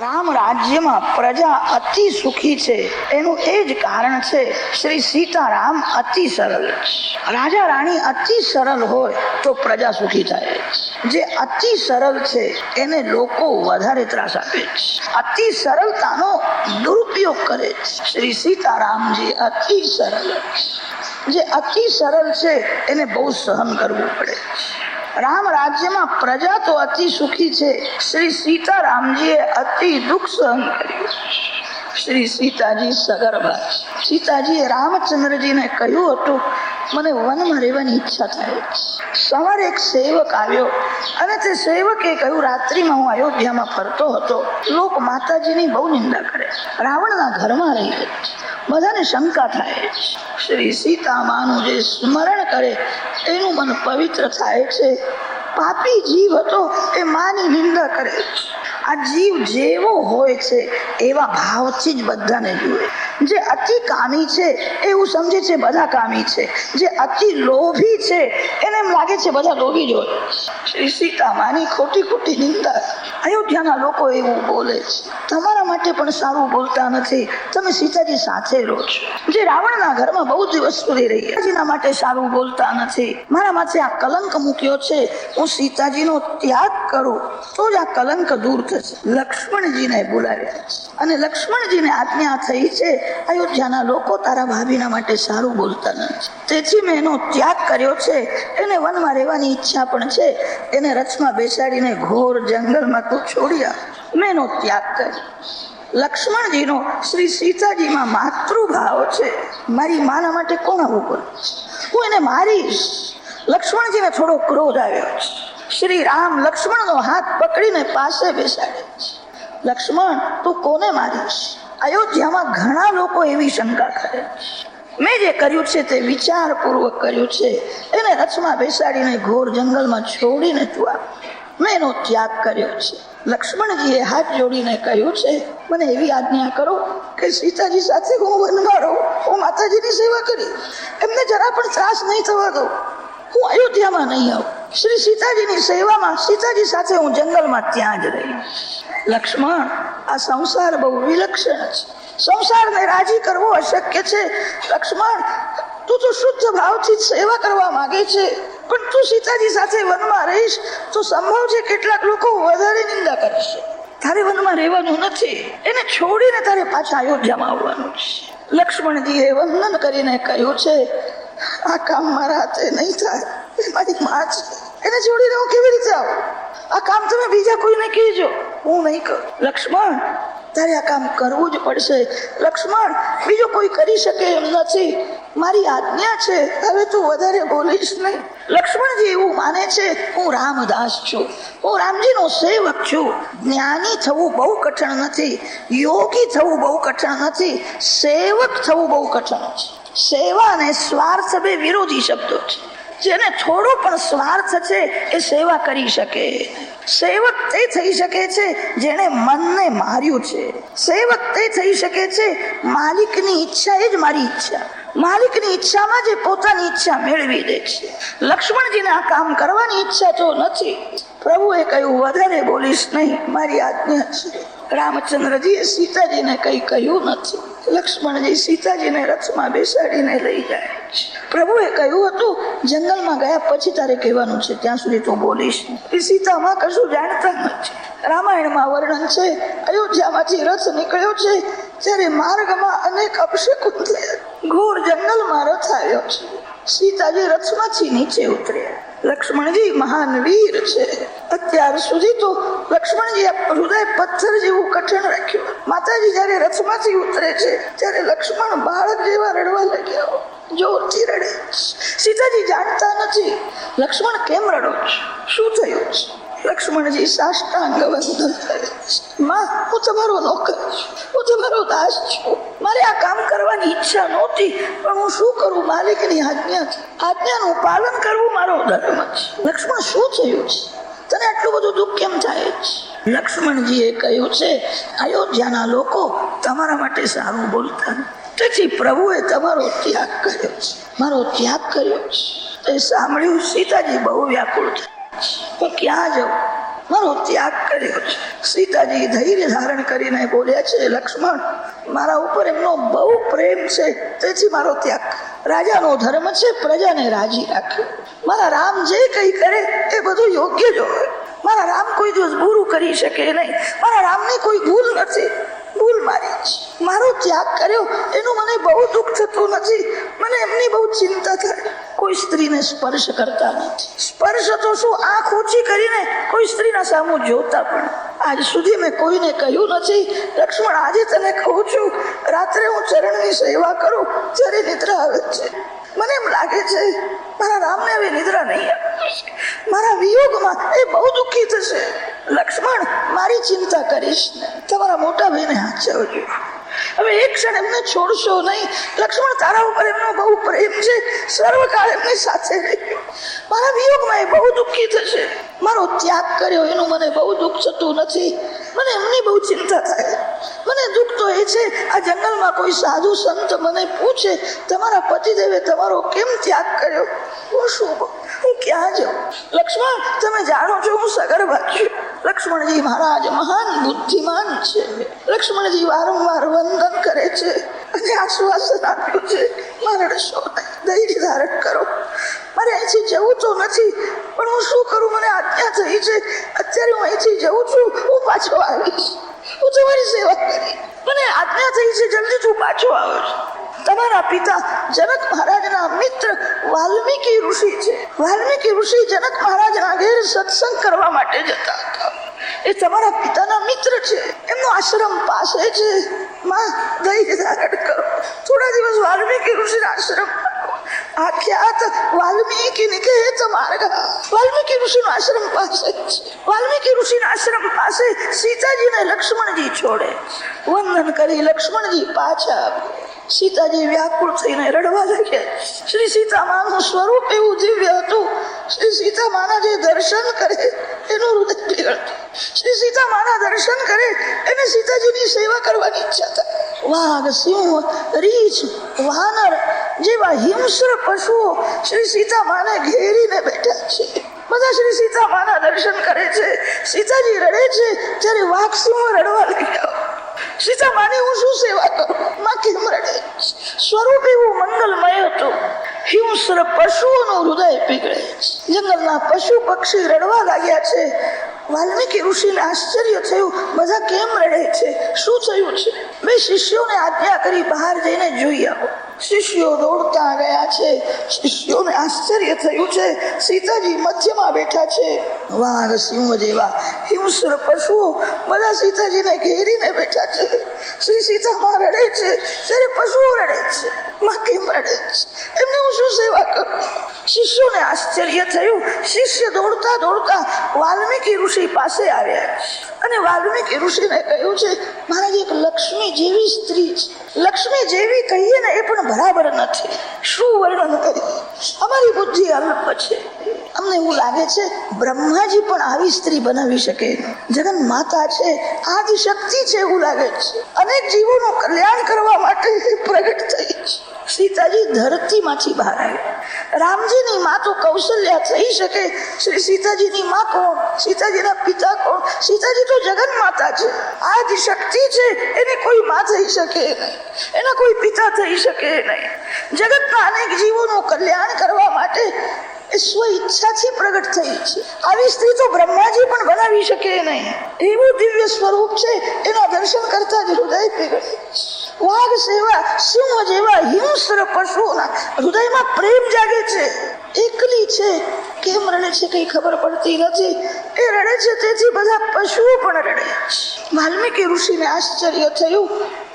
રામ રાજ્યમાં પ્રજા અતિ સુખી છે. એનું એ જ કારણ છે, શ્રી સીતારામ અતિ સરળ. રાજા રાણી અતિ સરળ હોય તો પ્રજા સુખી થાય. જે અતિ સરળ છે, એને લોકો વધારે ત્રાસ આપે છે. અતિ સરળતાનો દુરુપયોગ કરે છે. શ્રી સીતારામજી અતિ સરળ. જે અતિ સરળ છે, એને બહુ સહન કરવું પડે છે. રામ રાજ્યમાં પ્રજા તો અતિ સુખી છે શ્રી સીતારામજીએ અતિ દુઃખ સહન કર્યું શ્રી સીતાજી સગર્ભા. સીતાજીએ રામચંદ્રજીને કહ્યું હતું મને વનમાં રહેવાની ઈચ્છા થાય. સવારે એક સેવક આવ્યો. અને તે સેવકે કહ્યું, રાત્રિમાં હું અયોધ્યામાં ફરતો હતો. લોક માતાજીની બહુ નિંદા કરે. રાવણના ઘરમાં રહી ગઈ બધાને શંકા થાય શ્રી શ્રી સીતામાનું જે સ્મરણ કરે એનું મન પવિત્ર થાય છે. પાપી જીવ હતો, એ માની નિંદા કરે. આ જીવ જેવો હોય છે, એવા ભાવથી જ બધાને જુએ. જે અતિ કામી છે, એવું સમજે છે બધા કામી છે. જે અતિ લોભી છે, એને એમ લાગે છે બધા લોભી જ હોય. શ્રી સીતામાની ખોટી ખોટી નિંદા. અયોધ્યાના લોકો એવું બોલે છે. તમારા માટે પણ સારું બોલતા નથી. તમે સીતાજી સાથે રહો છો. જે રાવણના ઘરમાં બહુ દિવસ સુધી રહી સીતાજીના માટે સારું બોલતા નથી. મારા માથે આ કલંક મૂક્યો છે. હું સીતાજીનો ત્યાગ કરું, તો જ આ કલંક દૂર થશે. લક્ષ્મણજીને બોલાવ્યા. અને લક્ષ્મણજીને આજ્ઞા થઈ છે અયોધ્યાના લોકો તારા ભાભીના માટે સારું બોલતા નથી. તેથી મેં એનો ત્યાગ કર્યો છે. એને વનમાં રહેવાની ઈચ્છા પણ છે. એને રથમાં બેસાડીને ઘોર જંગલમાં તું છોડ્યા મેં એનો ત્યાગ કર્યો. લક્ષ્મણજીનો શ્રી સીતાજીમાં માતૃભાવ છે. મારી માના માટે કોણ આવું બોલે? હું એને મારીશ. લક્ષ્મણજીને થોડો ક્રોધ આવ્યો છે. શ્રી રામ લક્ષ્મણનો હાથ પકડીને પાસે બેસાડે લક્ષ્મણ, તું કોને મારીશ? અયોધ્યામાં ઘણા લોકો એવી શંકા કરે મેં જે કર્યું છે તે વિચારપૂર્વક કર્યું છે. એને રથમાં બેસાડીને ઘોર જંગલમાં છોડીને તું મેં એનો ત્યાગ કર્યો છે. લક્ષ્મણજીએ હાથ જોડીને કહ્યું છે, મને એવી આજ્ઞા કરો કે સીતાજી સાથે હું વનમાં હું માતાજીની સેવા કરી એમને જરા પણ ત્રાસ નહીં થવા દઉં હું અયોધ્યામાં નહીં આવું. શ્રી સીતાજીની સેવામાં સીતાજી સાથે હું જંગલમાં ત્યાં જ રહી. લક્ષ્મણ, આ સંસાર બહુ વિલક્ષણ છે. સંસારને રાજી કરવો અશક્ય છે. લક્ષ્મણ, તું તો શુદ્ધ ભાવથી સેવા કરવા માંગે છે. પણ તું સીતાજી સાથે વનમાં રહીશ તો સંભવ છે કેટલાક લોકો વધારે નિંદા કરશે. તારે વનમાં રહેવાનું નથી. એને છોડીને તારે પાછા અયોધ્યામાં આવવાનું છે. લક્ષ્મણજીએ વંદન કરીને કહ્યું છે આ કામ મારા હાથે નહીં થાય. એ મારી માં છે. એને છોડીને હું કેવી રીતે આવું? આ કામ તમે બીજા કોઈને કહેજો. હું નહીં કરું. લક્ષ્મણ, તારે આ કામ કરવું જ પડશે. લક્ષ્મણ, બીજો કોઈ કરી શકે એમ નથી. મારી આજ્ઞા છે. હવે તું વધારે બોલીશ નહીં. લક્ષ્મણજી, એવું માને છે, હું રામદાસ છું. હું રામજીનો સેવક છું. જ્ઞાની થવું બહુ કઠણ નથી. યોગી થવું બહુ કઠણ નથી. સેવક થવું બહુ કઠણ છે. સેવા અને સ્વાર્થ બે વિરોધી શબ્દો છે. જેને થોડો પણ સ્વાર્થ છે એ સેવા કરી શકે. સેવક તે થઈ શકે છે જેણે મનને માર્યું છે. સેવક તે થઈ શકે છે માલિકની ઈચ્છા એ જ મારી ઈચ્છા. માલિકની ઈચ્છામાં જે પોતાની ઈચ્છા મેળવી દે છે. લક્ષ્મણજીને આ કામ કરવાની ઈચ્છા તો નથી. પ્રભુએ કહ્યું, વધારે બોલીશ નહીં, મારી આજ્ઞા છે. રામચંદ્રજીએ સીતાજીને કંઈ કહ્યું નથી. લક્ષ્મણજી સીતાજીને રથમાં બેસાડીને લઈ જાય છે. પ્રભુએ કહ્યું હતું, જંગલમાં ગયા પછી તારે કહેવાનું છે, ત્યાં સુધી તું બોલીશ. એ સીતામાં કશું જાણતા નથી. રામાયણમાં વર્ણન છે, અયોધ્યામાંથી રથ નીકળ્યો છે ત્યારે માર્ગમાં અનેક અપશકુન થયા. ઘોર જંગલમાં રથ આવ્યો છે. સીતાજી રથમાંથી નીચે ઉતર્યા. લક્ષ્મણજી મહાન વીર છે. અત્યાર સુધી તો લક્ષ્મણજી હૃદય પથ્થર જેવું કઠણ રાખ્યું. માતાજી જયારે રથમાંથી ઉતરે છે, ત્યારે લક્ષ્મણ બાળક જેવા રડવા લાગ્યા. જોરથી રડે સીતાજી જાણતા નથી, લક્ષ્મણ કેમ રડો છે? શું થયું છે? લક્ષ્મણજી સાષ્ટાંગ વંદન કરે માં, હું તમારો નોકર હું તમારો દાસ છું. મારે આ કામ કરવાની ઈચ્છા નહોતી, પણ હું શું કરું? માલિકની આજ્ઞા છે. આજ્ઞાનું પાલન કરવું મારો ધર્મ છે. લક્ષ્મણ, શું થયું છે? તને આટલું બધું દુઃખ કેમ થાય છે? લક્ષ્મણજીએ કહ્યું છે, અયોધ્યાના લોકો તમારા માટે સારું બોલતા. તેથી પ્રભુએ તમારો ત્યાગ કર્યો છે. મારો ત્યાગ કર્યો છે. તે સાંભળ્યું, સીતાજી બહુ વ્યાકુળ થયા. પણ ક્યાં જવું? મારો ત્યાગ કર્યો છે. સીતાજી ધૈર્ય ધારણ કરીને બોલ્યા છે, લક્ષ્મણ, મારા ઉપર એમનો બહુ પ્રેમ છે. તેથી મારો ત્યાગ. રાજાનો ધર્મ છે, પ્રજાને રાજી રાખે મારા રામ જે કંઈ કરે એ બધું યોગ્ય જ હોય. મારા રામ કોઈ દિવસ બુરું કરી શકે નહીં. મારા રામની કોઈ ભૂલ નથી. મારી ત્યાગ કર્યો, એનું મને બહુ દુઃખ થતું નથી. મને એમની બહુ ચિંતા થાય. કોઈ સ્ત્રીને સ્પર્શ કરતા નથી. સ્પર્શ તો શું? આંખ ઊંચી કરીને કોઈ સ્ત્રીના સામું જોતા પણ. આજ સુધી મેં કોઈને કહ્યું નથી. લક્ષ્મણ, આજે તને કહું છું, રાત્રે હું ચરણની સેવા કરું ત્યારે નિદ્રા આવે છે. મને એમ લાગે છે, મારા રામને હવે નિદ્રા નહીં મારા વિયોગમાં એ બહુ દુઃખી થશે. લક્ષ્મણ, મારી ચિંતા કરીશ ને. તમારા મોટા ભાઈને હાચવજો હવે એક ક્ષણ એમને છોડશો નહીં. લક્ષ્મણ તારા ઉપર એમનો બહુ પ્રેમ છે. સર્વકાળ એમની સાથે મારા વિયોગમાં એ બહુ દુઃખી થશે. મારો ત્યાગ કર્યો, એનું મને બહુ દુઃખ થતું નથી. મને એમની બહુ ચિંતા થાય. મને દુઃખ તો એ છે, આ જંગલમાં કોઈ સાધુ સંત મને પૂછે, તમારા પતિદેવે તમારો કેમ ત્યાગ કર્યો? હું શું? હું ક્યાં જાઉં? લક્ષ્મણ, તમે જાણો છો હું સગર્ભા છું. લક્ષ્મણજી મહારાજ મહાન બુદ્ધિમાન છે. લક્ષ્મણજી વારંવાર વંદન કરે છે અને આશ્વાસન આપ્યું છે. મારે રસો ધૈર્ય ધારણ કરો. મારે અહીંથી જવું તો નથી, પણ હું શું કરું? મને આજ્ઞા થઈ છે. અત્યારે હું અહીંથી જઉં છું. હું પાછો આવીશ. હું તમારી સેવા કરી મને આજ્ઞા થઈ છે જલ્દી તું પાછો આવો તમારા પિતા જનક મહારાજના મિત્ર વાલ્મીકી ઋષિ છે. વાલ્મીકી ઋષિ જનક મહારાજના ઘેર સત્સંગ કરવા માટે જતા હતા. એ તમારા પિતાના મિત્ર છે. એમનો આશ્રમ પાસે છે. માં ધૈર્ય ધારણ કરો. થોડા દિવસ વાલ્મીકી ઋષિના આશ્રમ આખ્યાત વાલ્મીકી નિકેત માર્ગ વાલ્મીકી ઋષિનો આશ્રમ પાસે છે. વાલ્મીકી ઋષિના આશ્રમ પાસે સીતાજીને લક્ષ્મણજી છોડે વંદન કરી લક્ષ્મણજી પાછા આવે. સીતાજી વ્યાકુળ થઈને રડવા લાગ્યા. શ્રી સીતામાનું સ્વરૂપ એવું દિવ્ય હતું. શ્રી સીતામાના જે દર્શન કરે, એનું હૃદય પીગળતું શ્રી સીતામાના દર્શન કરે, એને સીતાજીની સેવા કરવાની ઈચ્છા થાય. વાઘ, સિંહ, રીછ, વાનર જેવા હિંસ્ર પશુઓ શ્રી સીતામાને ઘેરીને બેઠા છે. બધા શ્રી સીતામાના દર્શન કરે છે. સીતાજી રડે છે ત્યારે વાઘ, સિંહ રડવા લાગ્યા. સીતા માની હું શું સેવા કરું? માં કેમ સ્વરૂપ એવું મંગલમય હતું. હિંસ્ર પશુઓનું હૃદય પીગળે. જંગલના પશુ પક્ષી રડવા લાગ્યા છે. વાલ્મીકી ઋષિને આશ્ચર્ય થયું, બધા કેમ રડે છે? શું થયું છે? બે શિષ્યોને આજ્ઞા કરી બહાર જઈને જોઈ આવો. શિષ્યો દોડતા ગયા છે. શિષ્યોને આશ્ચર્ય થયું છે. સીતાજી મધ્યમાં બેઠા છે. વાઘ સિંહ જેવા હિંસ્ર પશુઓ બધા સીતાજીને ઘેરીને બેઠા છે. શ્રી સીતામાં રડે છે. ત્યારે પશુઓ રડે છે. માં કેમ રડે છે? એમને હું શું સેવા કરું? શિષ્યોને આશ્ચર્ય થયું. શિષ્ય દોડતા દોડતા વાલ્મીકી ઋષિ પાસે આવ્યા. અને વાલ્મીકી ઋષિને કહ્યું છે, મહારાજ, એક લક્ષ્મી જેવી સ્ત્રી છે. લક્ષ્મી જેવી કહીએ ને એ પણ બરાબર નથી. શું વર્ણન કરીએ? અમારી બુદ્ધિ અલ્પ છે. અમને એવું લાગે છે, બ્રહ્માજી પણ આવી સ્ત્રી બનાવી શકે. જગન માતા છે આદિ શક્તિ છે એવું લાગે છે. અનેક જીવોનું કલ્યાણ કરવા માટે પ્રગટ થઈ છે. સીતાજી ધરતીમાંથી બહાર આવ્યા. રામજીની માં તો કૌશલ્યા થઈ શકે. શ્રી સીતાજીની માં કોણ? સીતાજીના પિતા કોણ? સીતાજી તો જગન માતા છે. જે શક્તિ છે, એને કોઈ માં થઈ શકે નહીં. એના કોઈ પિતા થઈ શકે નહીં. જગતના અનેક જીવોનું કલ્યાણ કરવા માટે એ સ્વ ઈચ્છાથી પ્રગટ થઈ છે. આવી સ્ત્રી તો બ્રહ્માજી પણ બનાવી શકે નહીં. એવું દિવ્ય સ્વરૂપ છે. એના દર્શન કરતા જ હૃદય પીગળે વાઘ સેવા સિંહ જેવા હિંસ્ર પશુઓના હૃદયમાં પ્રેમ જાગે છે, એકલી છે. કેમ રડે છે કઈ ખબર પડતી નથી. એ રડે છે તેથી બધા પશુઓ પણ રડે વાલ્મીકી ઋષિને આશ્ચર્ય થયું,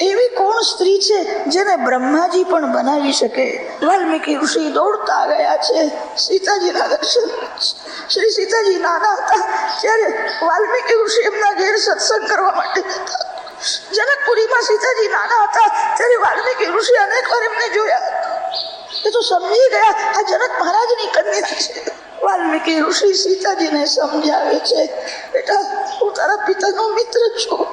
એવી કોણ સ્ત્રી છે જેને બ્રહ્માજી પણ બનાવી શકે? વાલ્મીકી ઋષિ દોડતા ગયા છે સીતાજીના દર્શન શ્રી સીતાજી નાના હતા, ત્યારે વાલ્મીકી ઋષિ એમના ઘેર સત્સંગ કરવા માટે જતા જનકપુરીમાં સીતાજી નાના હતા ત્યારે વાલ્મીકી ઋષિ અનેક વાર એમને જોયા. એ તો સમજી ગયા, આ જનક મહારાજની કન્યા છે. વાલ્મીકી ઋષિ સીતાજીને સમજાવે છે, બેટા, હું તારા પિતાનો મિત્ર છું.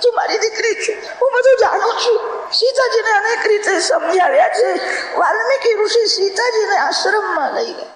તું મારી દીકરી છું. હું બધું જાણું છું. સીતાજીને અનેક રીતે સમજાવ્યા છે. વાલ્મીકી ઋષિ સીતાજીને આશ્રમમાં લઈ ગયા.